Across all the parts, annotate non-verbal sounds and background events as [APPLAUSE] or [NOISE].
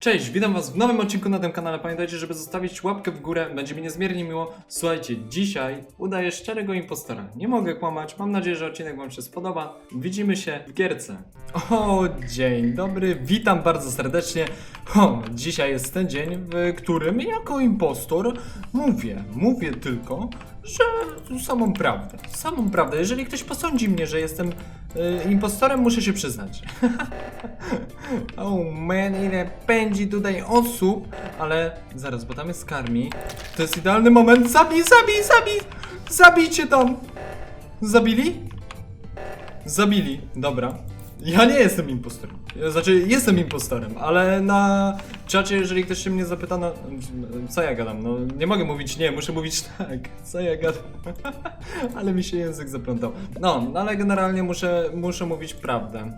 Cześć, witam was w nowym odcinku na tym kanale. Pamiętajcie, żeby zostawić łapkę w górę, będzie mi niezmiernie miło. Słuchajcie, dzisiaj udaję szczerego impostora. Nie mogę kłamać, mam nadzieję, że odcinek wam się spodoba. Widzimy się w gierce. O, dzień dobry, witam bardzo serdecznie. O, dzisiaj jest ten dzień, w którym jako impostor mówię, mówię tylko, że samą prawdę, samą prawdę. Jeżeli ktoś posądzi mnie, że jestem y, impostorem, muszę się przyznać. [LAUGHS] Oh man, ile pędzi tutaj osób, ale zaraz, bo tam jest karmi. To jest idealny moment. Zabij, zabij, zabij! Zabijcie tam! Zabili? Zabili, dobra. Ja nie jestem impostorem. Znaczy, jestem impostorem, ale na czacie, jeżeli ktoś się mnie zapyta, no, co ja gadam? No, nie mogę mówić nie, muszę mówić tak. Co ja gadam? [LAUGHS] ale mi się język zaplątał. No, ale generalnie muszę, muszę mówić prawdę.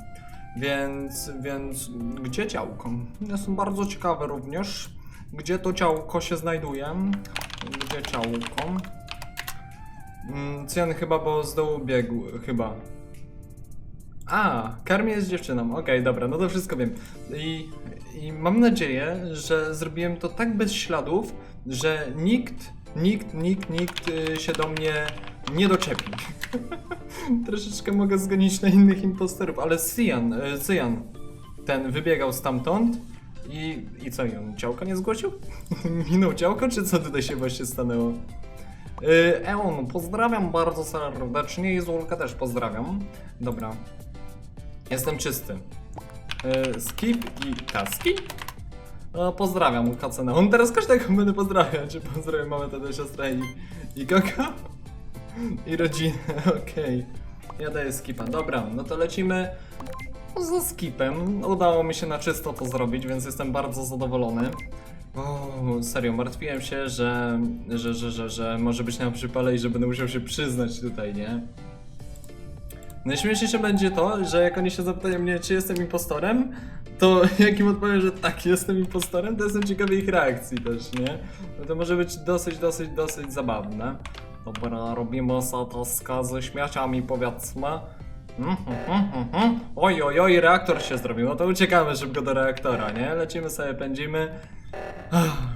Więc, więc gdzie ciałko? Jestem bardzo ciekawy również, gdzie to ciałko się znajduje. Gdzie ciałko? Mm, Cyjan chyba, bo z dołu biegł, chyba. A, Karmi jest dziewczyną. Okej, dobra, no to wszystko wiem. I, I mam nadzieję, że zrobiłem to tak bez śladów, że nikt, nikt, nikt, nikt y, się do mnie nie doczepi. [LAUGHS] Troszeczkę mogę zgonić na innych imposterów, ale Cyan, Cyan, ten wybiegał stamtąd i, i co, i on działka nie zgłosił? [LAUGHS] Minął działko, czy co tutaj się właśnie stanęło? Y, Eon, pozdrawiam bardzo serdecznie i Zulka też pozdrawiam. Dobra. Jestem czysty. Y, Skip i Kaski? No, pozdrawiam Kacenę. On teraz każdego będę pozdrawiać. Pozdrawiam mamę, tatę, siostrę i, i. I rodzinę, [LAUGHS] okej. Ja daję skipa. Dobra, no to lecimy ze skipem. Udało mi się na czysto to zrobić, więc jestem bardzo zadowolony. O, serio, martwiłem się, że, że, że, że, że może być na przypale i że będę musiał się przyznać tutaj, nie? Najśmieszniejsze będzie to, że jak oni się zapytają mnie, czy jestem impostorem, to [LAUGHS] jak im odpowiem, że tak, jestem impostorem, to jestem ciekawy ich reakcji też, nie? No to może być dosyć, dosyć, dosyć zabawne. Dobra, robimy sataska ze śmieciami, powiedzmy. Mhm, mhm, mhm. Oj, oj, oj, reaktor się zrobił. No to uciekamy szybko do reaktora, nie? Lecimy sobie, pędzimy. Ach.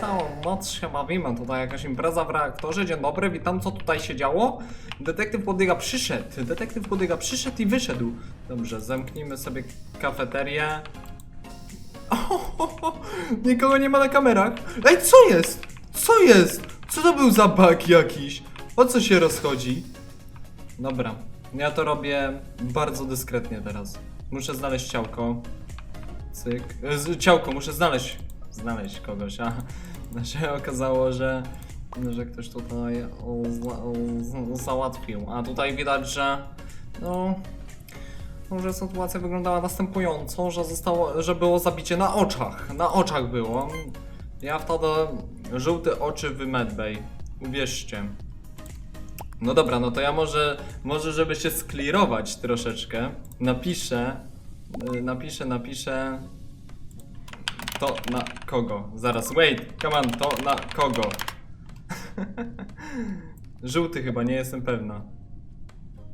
Całą noc się bawimy, tutaj jakaś impreza w reaktorze. Dzień dobry, witam, co tutaj się działo? Detektyw Poddyga przyszedł, detektyw Poddyga przyszedł i wyszedł. Dobrze, zamknijmy sobie kafeterię. O, [LAUGHS] nikogo nie ma na kamerach. Ej, co jest? Co jest? Co to był za bug jakiś? O co się rozchodzi? Dobra, ja to robię bardzo dyskretnie teraz. Muszę znaleźć ciałko. Cyk. E, Ciałko, muszę znaleźć. Znaleźć kogoś, a się okazało, że, że ktoś tutaj załatwił. A tutaj widać, że no, no, że sytuacja wyglądała następująco, że zostało, że było zabicie na oczach. Na oczach było. Ja wtedy żółte oczy w medbay. Uwierzcie. No dobra, no to ja może, może żeby się sklirować troszeczkę, napiszę, y, napiszę, napiszę to na kogo. Zaraz, wait, come on, to na kogo. [LAUGHS] Żółty chyba, nie jestem pewna.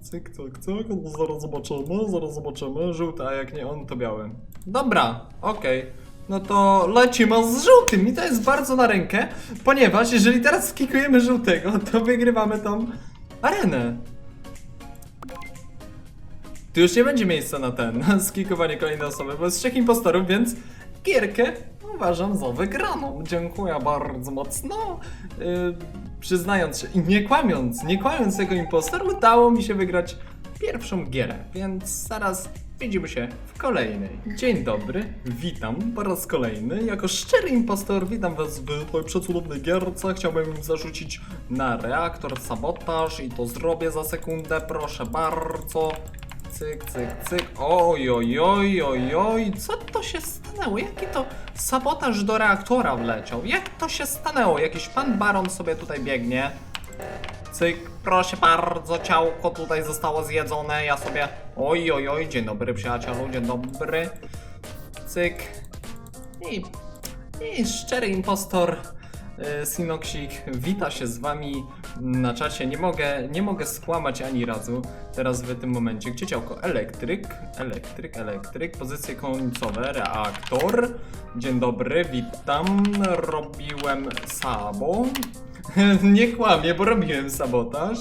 Cyk, cyk, cyk, no zaraz zobaczymy, zaraz zobaczymy. Żółty, a jak nie on, to biały. Dobra, okej. No to lecimy z żółtym i to jest bardzo na rękę, ponieważ jeżeli teraz skikujemy żółtego, to wygrywamy tą arenę. Tu już nie będzie miejsca na ten, [LAUGHS] na skikowanie kolejnej osoby, bo jest trzech impostorów, więc gierkę uważam za wygraną. Dziękuję bardzo mocno. Yy, przyznając się i nie kłamiąc, nie kłamiąc jako impostor, udało mi się wygrać pierwszą gierę, więc zaraz widzimy się w kolejnej. Dzień dobry, witam po raz kolejny. Jako szczery impostor witam was w tej przecudownej gierce. Chciałbym zarzucić na reaktor sabotaż i to zrobię za sekundę, proszę bardzo. Cyk, cyk, cyk. Oj, oj, oj, oj, oj. Co to się stanęło? Jaki to sabotaż do reaktora wleciał? Jak to się stanęło? Jakiś pan baron sobie tutaj biegnie. Cyk, proszę bardzo, ciałko tutaj zostało zjedzone. Ja sobie. Oj, oj, oj, dzień dobry, przyjacielu, dzień dobry. Cyk. I, i szczery impostor Sinoksik wita się z wami na czacie. Nie mogę, nie mogę skłamać ani razu teraz w tym momencie. Gdzie ciałko? Elektryk, elektryk, elektryk. Pozycje końcowe, reaktor. Dzień dobry, witam. Robiłem sabo. [LAUGHS] Nie kłamię, bo robiłem sabotaż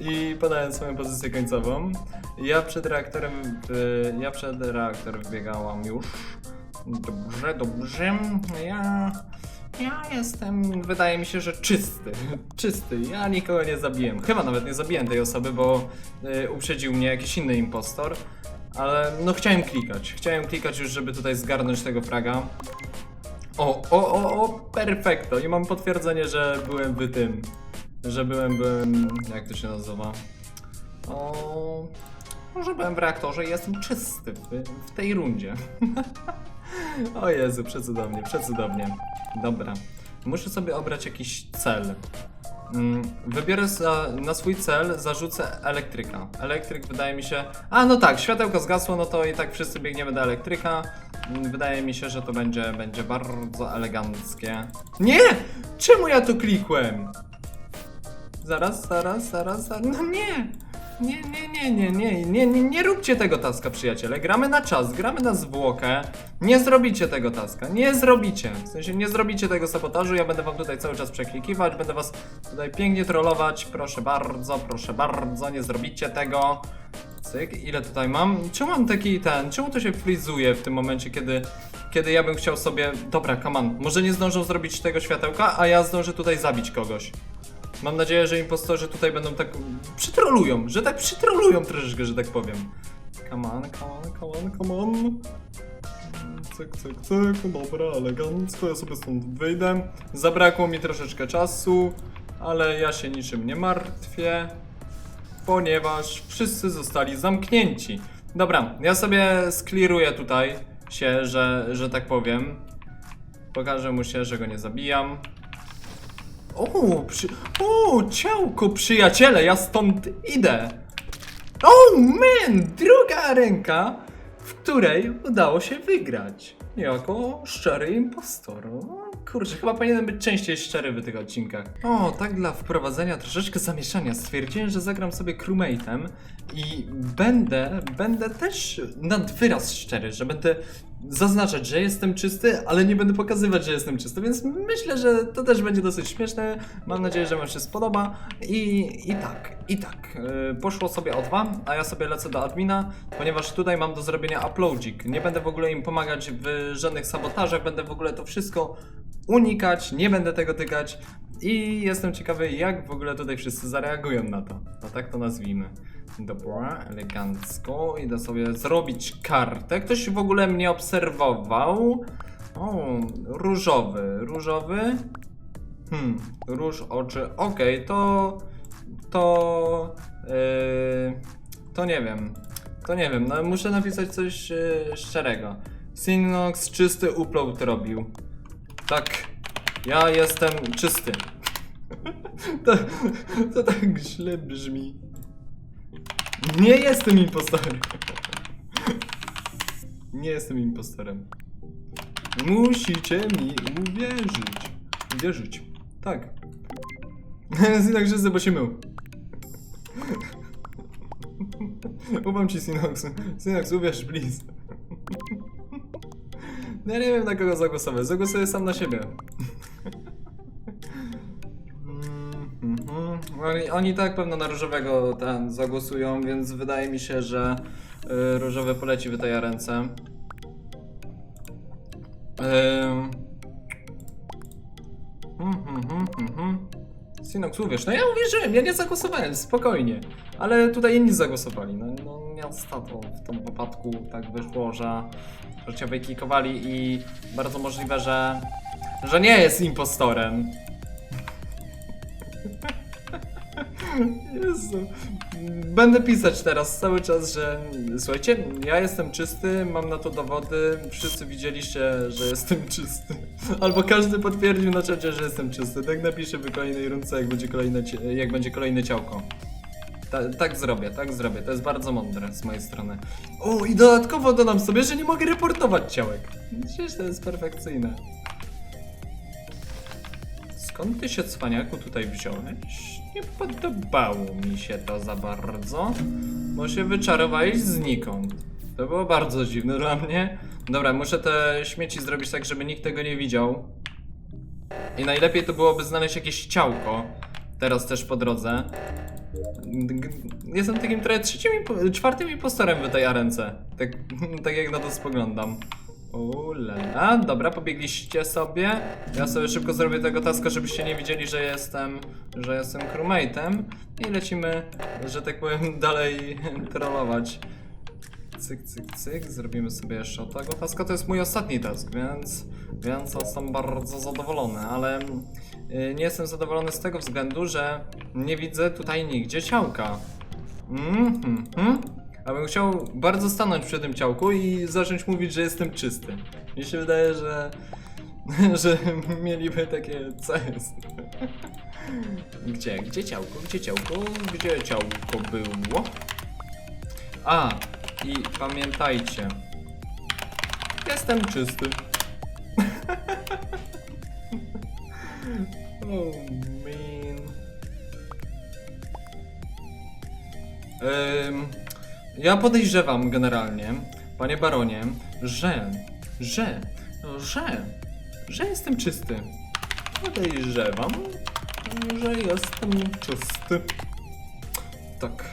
i podałem swoją pozycję końcową. Ja przed reaktorem, y, ja przed reaktor wbiegałam już. Dobrze, dobrze. Ja, ja jestem, wydaje mi się, że czysty. Czysty. Ja nikogo nie zabiłem. Chyba nawet nie zabiłem tej osoby, bo y, uprzedził mnie jakiś inny impostor. Ale no chciałem klikać. Chciałem klikać już, żeby tutaj zgarnąć tego fraga. O, o, o, o, perfekto. I mam potwierdzenie, że byłem w tym. Że byłem, byłem, jak to się nazywa? O, że byłem w reaktorze i jestem czysty w, w tej rundzie. [LAUGHS] o Jezu, przecudownie, przecudownie. Dobra. Muszę sobie obrać jakiś cel. Mm, Wybiorę za, na swój cel, zarzucę elektryka. Elektryk wydaje mi się. A no tak, światełko zgasło, no to i tak wszyscy biegniemy do elektryka. Mm, Wydaje mi się, że to będzie, będzie bardzo eleganckie. Nie! Czemu ja tu klikłem? Zaraz, zaraz, zaraz, zaraz. No nie! Nie, nie, nie, nie, nie, nie, nie, nie róbcie tego taska, przyjaciele. Gramy na czas, gramy na zwłokę. Nie zrobicie tego taska, nie zrobicie. W sensie nie zrobicie tego sabotażu, ja będę wam tutaj cały czas przeklikiwać, będę was tutaj pięknie trollować. Proszę bardzo, proszę bardzo, nie zrobicie tego. Cyk, ile tutaj mam? Czemu mam taki ten, czemu to się frizuje w tym momencie, kiedy, kiedy ja bym chciał sobie... Dobra, on, może nie zdążą zrobić tego światełka, a ja zdążę tutaj zabić kogoś. Mam nadzieję, że impostorzy tutaj będą tak przytrolują, że tak przytrolują troszeczkę, że tak powiem. Come on, come on, come on, come on. Cyk, cyk, cyk, dobra, elegancko, ja sobie stąd wyjdę. Zabrakło mi troszeczkę czasu, ale ja się niczym nie martwię, ponieważ wszyscy zostali zamknięci. Dobra, ja sobie skliruję tutaj się, że, że tak powiem. Pokażę mu się, że go nie zabijam. O, przy... o, ciałko, przyjaciele, ja stąd idę. Oh man, druga ręka, w której udało się wygrać. Jako szczery impostor. O, kurczę, chyba powinienem być częściej szczery w tych odcinkach. O, tak dla wprowadzenia troszeczkę zamieszania stwierdziłem, że zagram sobie crewmate'em i będę, będę też nad wyraz szczery, że będę zaznaczać, że jestem czysty, ale nie będę pokazywać, że jestem czysty, więc myślę, że to też będzie dosyć śmieszne. Mam nadzieję, że Wam się spodoba. I, i tak, i tak. Yy, poszło sobie o dwa, a ja sobie lecę do admina, ponieważ tutaj mam do zrobienia uploadzik. Nie będę w ogóle im pomagać w żadnych sabotażach, będę w ogóle to wszystko unikać, nie będę tego tykać. I jestem ciekawy, jak w ogóle tutaj wszyscy zareagują na to. No tak to nazwijmy. Dobra, elegancko. Idę sobie zrobić kartę. Ktoś w ogóle mnie obserwował. O, różowy. Różowy? Hmm, róż oczy. Okej, to. To. Yy, to nie wiem. To nie wiem, no muszę napisać coś yy, szczerego. Synox czysty upload robił. Tak, ja jestem czysty. [LAUGHS] to, to tak źle brzmi. Nie jestem impostorem. Nie jestem impostorem. Musicie mi uwierzyć. Uwierzyć. Tak. [LAUGHS] Czysty, bo się mył. [LAUGHS] Ufam ci, Synox. Synox, uwierz, please. Ja nie wiem na kogo zagłosować. Zagłosuję sam na siebie. Oni, tak pewno na różowego ten zagłosują, więc wydaje mi się, że y, różowy poleci w tej ręce. Mhm, mhm, mhm. Sinox, uwierz, no ja uwierzyłem, ja nie zagłosowałem, spokojnie. Ale tutaj inni zagłosowali, no, no niestety w tym wypadku tak wyszło, że, że cię wyklikowali i bardzo możliwe, że, że nie jest impostorem. Jezu. Będę pisać teraz cały czas, że słuchajcie, ja jestem czysty, mam na to dowody, wszyscy widzieliście, że jestem [LAUGHS] czysty. Albo każdy potwierdził na czacie, że jestem czysty. Tak napiszę w kolejnej rundce, jak będzie kolejne, jak będzie kolejne ciałko. Ta, tak zrobię, tak zrobię. To jest bardzo mądre z mojej strony. O, i dodatkowo dodam sobie, że nie mogę reportować ciałek. Przecież to jest perfekcyjne. Skąd ty się cwaniaku tutaj wziąłeś? Nie podobało mi się to za bardzo, bo się wyczarowałeś znikąd. To było bardzo dziwne dla mnie. Dobra, muszę te śmieci zrobić tak, żeby nikt tego nie widział. I najlepiej to byłoby znaleźć jakieś ciałko. Teraz też po drodze. Jestem takim trochę trzecim, czwartym impostorem w tej arence. Tak, [LAUGHS] tak jak na to spoglądam. Ulala, dobra, pobiegliście sobie. Ja sobie szybko zrobię tego taska, żebyście nie widzieli, że jestem, że jestem crewmate'em. I lecimy, że tak powiem, [LAUGHS] dalej trollować. Cyk, cyk, cyk. Zrobimy sobie jeszcze tego taska. To jest mój ostatni task, więc, więc jestem bardzo zadowolony, ale y, nie jestem zadowolony z tego względu, że nie widzę tutaj nigdzie ciałka. Mhm, mhm. A bym chciał bardzo stanąć przy tym ciałku i zacząć mówić, że jestem czysty. Mi się wydaje, że, [LAUGHS] że mieliby takie. Co jest? Gdzie? Gdzie ciałko? Gdzie ciałko? Gdzie ciałko było? A, i pamiętajcie. Jestem czysty. [LAUGHS] oh man. Ym, ja podejrzewam generalnie, panie baronie, że, że, że, że jestem czysty. Podejrzewam, że jestem czysty. Tak.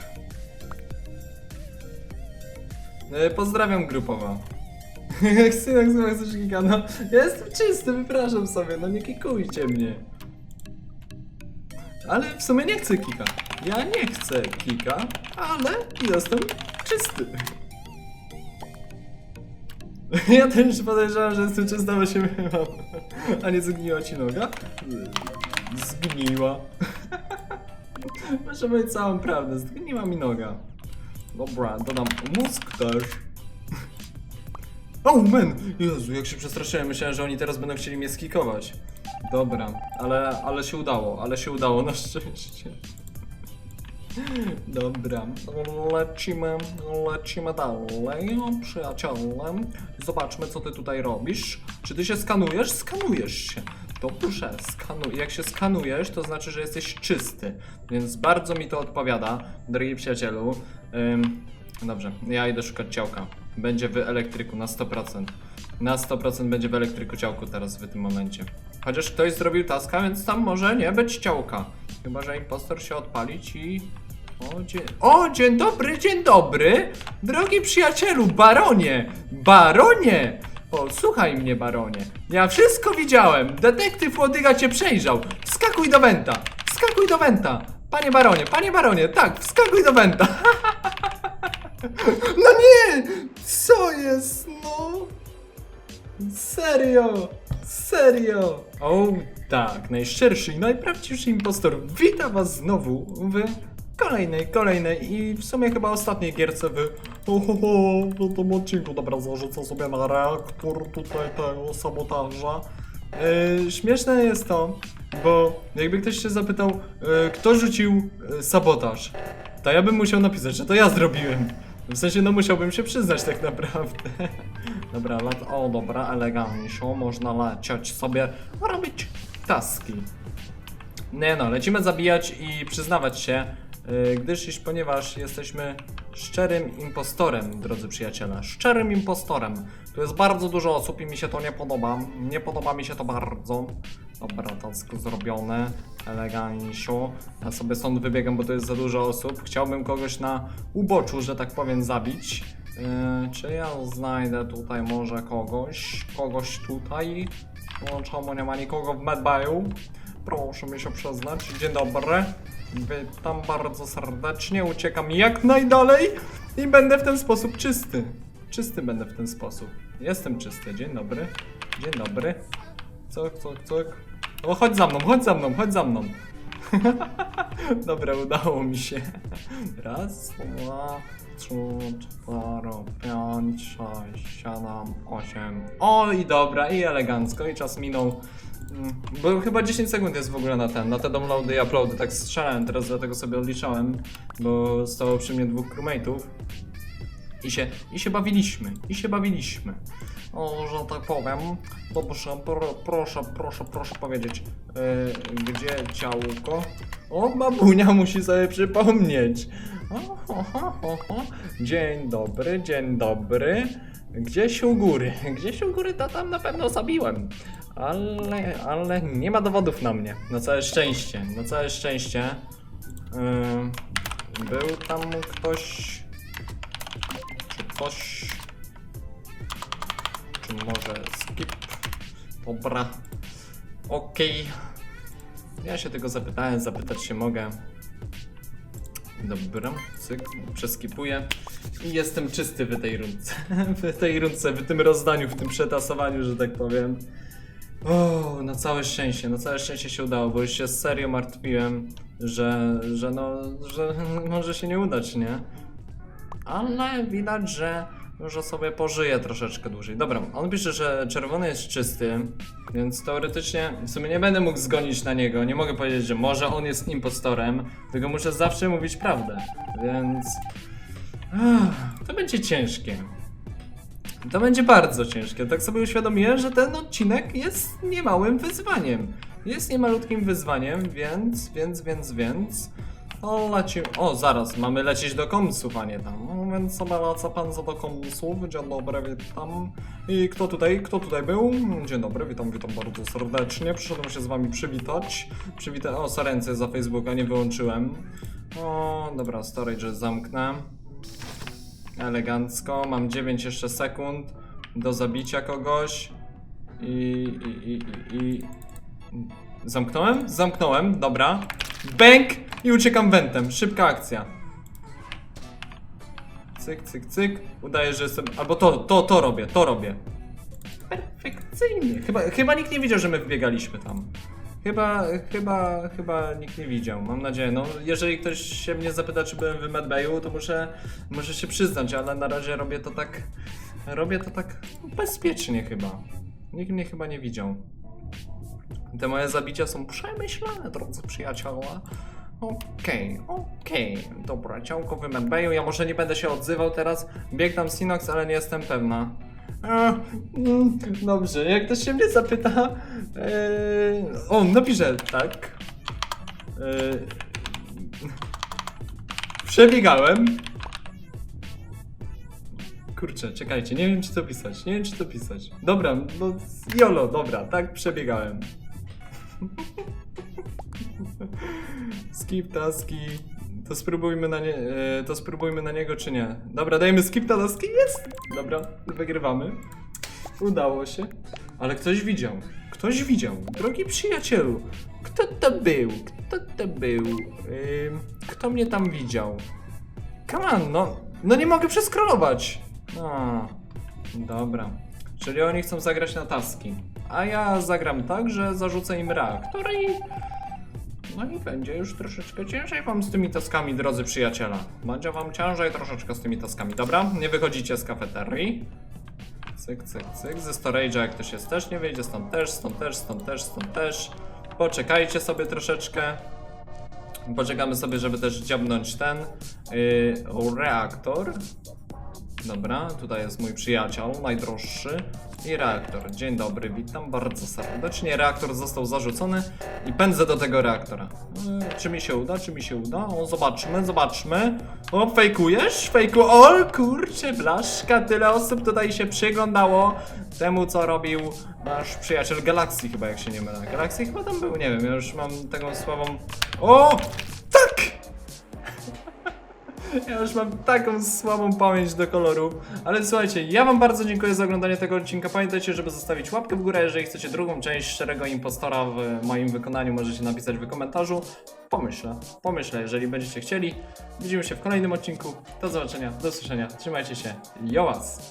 E, Pozdrawiam grupowo. [LAUGHS] Synek chcesz kika, no. Ja jestem czysty, wypraszam sobie, no nie kikujcie mnie. Ale w sumie nie chcę kika. Ja nie chcę kika, ale jestem czysty. [LAUGHS] Ja też podejrzewam, że jestem czysty, bo się myłam. A nie zgniła ci noga? Zgniła. [LAUGHS] Muszę powiedzieć całą prawdę, zgniła mi noga. Dobra, dodam mózg też. Oh, man! Jezu, jak się przestraszyłem, myślałem, że oni teraz będą chcieli mnie skikować. Dobra, ale, ale się udało, ale się udało, na szczęście. Dobra, lecimy, lecimy dalej, przyjaciele. Zobaczmy, co ty tutaj robisz. Czy ty się skanujesz? Skanujesz się. Dobrze, skanuj. Jak się skanujesz, to znaczy, że jesteś czysty. Więc bardzo mi to odpowiada, drogi przyjacielu. Ym, dobrze, ja idę szukać ciałka. Będzie w elektryku na 100%. Na 100% będzie w elektryku ciałku teraz w tym momencie. Chociaż ktoś zrobił taska, więc tam może nie być ciałka. Chyba, że impostor się odpalić i... O dzień... o, dzień dobry, dzień dobry! Drogi przyjacielu, baronie! Baronie! O, słuchaj mnie, baronie. Ja wszystko widziałem. Detektyw Łodyga cię przejrzał. Wskakuj do Wenta. Wskakuj do Wenta. Panie baronie, panie baronie, tak, wskakuj do Wenta. [LAUGHS] No nie! Co jest, no? Serio! Serio! O, tak, najszczerszy i najprawdziwszy impostor wita was znowu w kolejnej, kolejnej i w sumie chyba ostatniej gierce w ho, ho, ho, w tym odcinku. Dobra, zarzucę sobie na reaktor tutaj tego sabotaża. Yy, śmieszne jest to, bo jakby ktoś się zapytał, yy, kto rzucił yy, sabotaż, to ja bym musiał napisać, że to ja zrobiłem. W sensie, no musiałbym się przyznać tak naprawdę. [LAUGHS] Dobra, lat, o dobra, elegancko, można lecieć sobie robić taski. Nie no, lecimy zabijać i przyznawać się, yy, gdyż iż ponieważ jesteśmy szczerym impostorem, drodzy przyjaciele, szczerym impostorem. Tu jest bardzo dużo osób i mi się to nie podoba, nie podoba mi się to bardzo. Dobra, task zrobione, elegancio. Ja sobie stąd wybiegam, bo to jest za dużo osób. Chciałbym kogoś na uboczu, że tak powiem, zabić. Yy, czy ja znajdę tutaj może kogoś? Kogoś tutaj? No, czemu nie ma nikogo w medbayu? Proszę mi się przyznać. Dzień dobry. Witam bardzo serdecznie. Uciekam jak najdalej i będę w ten sposób czysty. Czysty będę w ten sposób. Jestem czysty. Dzień dobry. Dzień dobry. Cok, cok, cok. O, chodź za mną, chodź za mną, chodź za mną. [LAUGHS] Dobra, udało mi się. Raz, dwa, trzy, cztery, pięć, sześć, siedem, osiem. O i dobra, i elegancko, i czas minął. Mm, Bo chyba 10 sekund jest w ogóle na ten, na te downloady i uploady. Tak strzelałem teraz, dlatego sobie odliczałem, bo stało przy mnie dwóch crewmate'ów. I się, I się bawiliśmy, i się bawiliśmy. O, że tak powiem. Dobrze, pro, proszę, proszę, proszę powiedzieć, yy, gdzie ciałko? O, babunia musi sobie przypomnieć. O, ho, ho, ho. Dzień dobry, dzień dobry. Gdzieś u góry, [LAUGHS] gdzieś u góry to tam na pewno zabiłem. Ale, ale nie ma dowodów na mnie. Na całe szczęście, na całe szczęście. Yy, był tam ktoś. Ktoś. Czy może skip? Dobra. Okej. Ja się tego zapytałem, zapytać się mogę. Dobra, cyk, przeskipuję. I jestem czysty w tej rundce. [LAUGHS] w tej rundce, w tym rozdaniu, w tym przetasowaniu, że tak powiem. O, na całe szczęście, na całe szczęście się udało, bo już się serio martwiłem, że, że no, że [LAUGHS] może się nie udać, nie? Ale widać, że że sobie pożyje troszeczkę dłużej. Dobra, on pisze, że czerwony jest czysty, więc teoretycznie w sumie nie będę mógł zgonić na niego. Nie mogę powiedzieć, że może on jest impostorem, tylko muszę zawsze mówić prawdę, więc... Ach, to będzie ciężkie. To będzie bardzo ciężkie. Tak sobie uświadomiłem, że ten odcinek jest niemałym wyzwaniem. Jest niemalutkim wyzwaniem, więc, więc, więc, więc. O, lecimy. O, zaraz, mamy lecieć do komsów, a nie tam. No, więc sobie pan za do komsów. Dzień dobry, witam. I kto tutaj, kto tutaj był? Dzień dobry, witam, witam bardzo serdecznie. Przyszedłem się z wami przywitać. Przywita... O, Sarencję za Facebooka nie wyłączyłem. O, dobra, storage zamknę. Elegancko. Mam 9 jeszcze sekund do zabicia kogoś. I, i, i, i, i... Zamknąłem? Zamknąłem, dobra. Bęk! I uciekam wentem. Szybka akcja. Cyk, cyk, cyk. Udaję, że jestem... Albo to, to, to robię, to robię. Perfekcyjnie. Chyba, chyba nikt nie widział, że my wbiegaliśmy tam. Chyba, chyba, chyba nikt nie widział, mam nadzieję. No, jeżeli ktoś się mnie zapyta, czy byłem w Medbayu, to muszę, muszę się przyznać, ale na razie robię to tak, robię to tak bezpiecznie chyba. Nikt mnie chyba nie widział. Te moje zabicia są przemyślane, drodzy przyjaciele. Okej, okej. Dobra, ciałko w. Ja może nie będę się odzywał teraz. Bieg tam Sinox, ale nie jestem pewna. Mm, dobrze, jak ktoś się mnie zapyta. Eee, o, napiszę tak. Eee, przebiegałem. Kurczę, czekajcie, nie wiem czy to pisać, nie wiem czy to pisać. Dobra, no jolo, dobra, tak przebiegałem. [LAUGHS] Skip taski. To spróbujmy na nie, e, to spróbujmy na niego czy nie. Dobra, dajmy skip na taski, jest! Dobra, wygrywamy. Udało się. Ale ktoś widział. Ktoś widział. Drogi przyjacielu. Kto to był? Kto to był? Ym, kto mnie tam widział? Come on, no. No nie mogę przeskrolować. A, dobra. Czyli oni chcą zagrać na taski. A ja zagram tak, że zarzucę im reaktor i... No i będzie już troszeczkę ciężej wam z tymi taskami, drodzy przyjaciele. Będzie wam ciężej troszeczkę z tymi taskami. Dobra, nie wychodzicie z kafeterii. Cyk, cyk, cyk. Ze storage'a jak ktoś jest też nie wyjdzie, stąd też, stąd też, stąd też, stąd też. Poczekajcie sobie troszeczkę. Poczekamy sobie, żeby też dziabnąć ten yy, reaktor. Dobra, tutaj jest mój przyjaciel, najdroższy. I reaktor. Dzień dobry, witam bardzo serdecznie. Reaktor został zarzucony i pędzę do tego reaktora. Yy, czy mi się uda, czy mi się uda? O, zobaczmy, zobaczmy. O, fejkujesz? Fejku... O, kurczę, blaszka. Tyle osób tutaj się przyglądało temu, co robił nasz przyjaciel Galaxy chyba, jak się nie mylę. Galaxy chyba tam był, nie wiem, ja już mam taką słabą... O! Tak! Ja już mam taką słabą pamięć do kolorów. Ale słuchajcie, ja wam bardzo dziękuję za oglądanie tego odcinka. Pamiętajcie, żeby zostawić łapkę w górę. Jeżeli chcecie drugą część Szczerego Impostora w moim wykonaniu, możecie napisać w komentarzu. Pomyślę, pomyślę, jeżeli będziecie chcieli. Widzimy się w kolejnym odcinku. Do zobaczenia, do usłyszenia. Trzymajcie się. Jo was!